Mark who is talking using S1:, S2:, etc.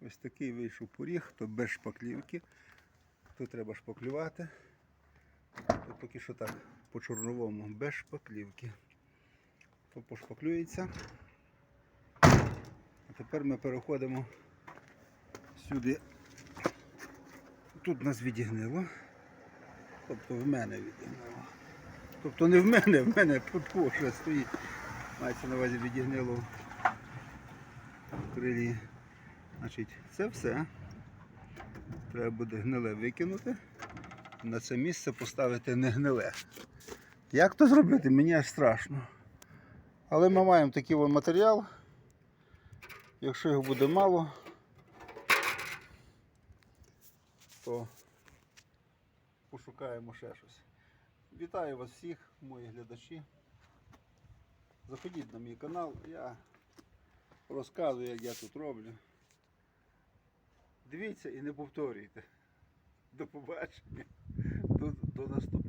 S1: Ось такий вийшов поріг, то без шпаклівки. Тут треба шпаклювати. То поки що так, по чорновому, без шпаклівки. То пошпаклюється. А тепер ми переходимо сюди. Тут нас відігнило. Тобто в мене відігнило. Тобто не в мене, в мене тут стоїть. Мається на увазі відігнило в крилі. Значить, це все. Треба буде гниле викинути. На це місце поставити не гниле. Як то зробити? Мені аж страшно. Але ми маємо такий матеріал. Якщо його буде мало, то пошукаємо ще щось. Вітаю вас всіх, мої глядачі. Заходіть на мій канал, я розказую, як я тут роблю. Дивіться і не повторюйте. До побачення. До, до наступного.